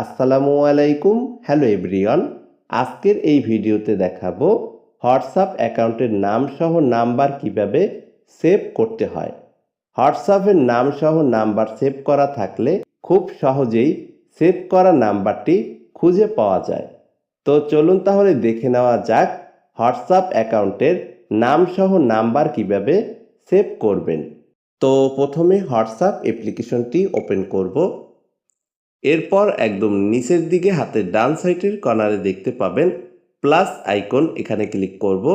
আসসালামু আলাইকুম, hello everyone. আজকের এই ভিডিওতে দেখাবো হোয়াটসঅ্যাপ অ্যাকাউন্টের নাম সহ নাম্বার কীভাবে সেভ করতে হয়। হোয়াটসঅ্যাপের নাম সহ নাম্বার সেভ করা থাকলে খুব সহজেই সেভ করা নাম্বারটি খুঁজে পাওয়া যায়। তো চলুন তাহলে দেখে নেওয়া যাক হোয়াটসঅ্যাপ অ্যাকাউন্টের নাম সহ নাম্বার কীভাবে সেভ করবেন। তো প্রথমে হোয়াটসঅ্যাপ অ্যাপ্লিকেশনটি ওপেন করব। এরপর একদম নিচের দিকে হাতের ডান সাইডের কর্নারে দেখতে পাবেন প্লাস আইকন, এখানে ক্লিক করব।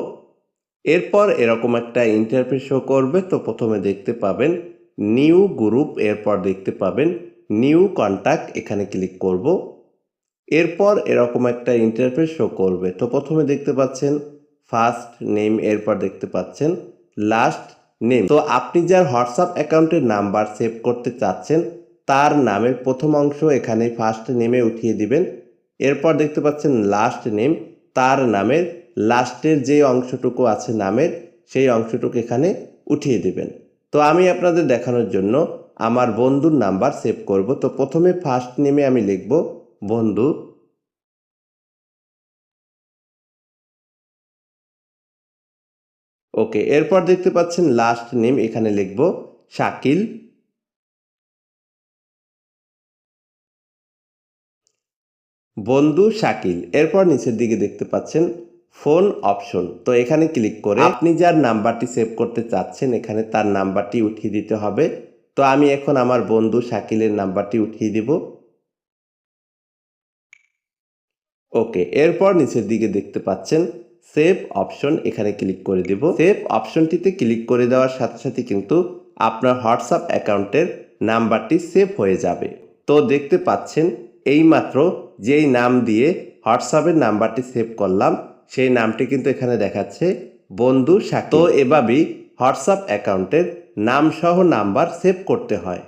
এরপর এরকম একটা ইন্টারফেস শো করবে, তো প্রথমে দেখতে পাবেন নিউ গ্রুপ, এরপর দেখতে পাবেন নিউ কন্ট্যাক্ট এখানে ক্লিক করব। এরপর এরকম একটা ইন্টারফেস শো করবে, তো প্রথমে দেখতে পাচ্ছেন ফার্স্ট নেম, এরপর দেখতে পাচ্ছেন লাস্ট নেম। তো আপনি যার হোয়াটসঅ্যাপ অ্যাকাউন্টের নাম্বার সেভ করতে চাচ্ছেন তার নামের প্রথম অংশ এখানে ফার্স্ট নেমে উঠিয়ে দিবেন। এরপর দেখতে পাচ্ছেন লাস্ট নেম তার নামের লাস্টের যে অংশটুকু আছে নামের, সেই অংশটুকু এখানে উঠিয়ে দিবেন। তো আমি আপনাদের দেখানোর জন্য আমার বন্ধুর নাম্বার সেভ করব। তো প্রথমে ফার্স্ট নেমে আমি লিখব, বন্ধু। ওকে এরপর দেখতে পাচ্ছেন লাস্ট নেম এখানে লিখব, শাকিল। বন্ধু শাকিল। এরপর নিচের দিকে দেখতে পাচ্ছেন ফোন অপশন। তো এখানে ক্লিক করে আপনি যার নাম্বারটি সেভ করতে চাচ্ছেন এখানে তার নাম্বারটি উঠিয়ে দিতে হবে। তো আমি এখন আমার বন্ধু শাকিলের নাম্বারটি উঠিয়ে দিব। ওকে এরপর নিচের দিকে দেখতে পাচ্ছেন সেভ অপশন এখানে ক্লিক করে দেব। সেভ অপশনটিতে ক্লিক করে দেওয়ার সাথে সাথে কিন্তু আপনার হোয়াটসঅ্যাপ অ্যাকাউন্টের নাম্বারটি সেভ হয়ে যাবে। তো দেখতে পাচ্ছেন এইমাত্র যেই নাম দিয়ে হোয়াটসঅ্যাপের নাম্বারটি সেভ করলাম, সেই নামটি কিন্তু এখানে দেখাচ্ছে বন্ধু তো এভাবেই হোয়াটসঅ্যাপ অ্যাকাউন্টের নামসহ নাম্বার সেভ করতে হয়।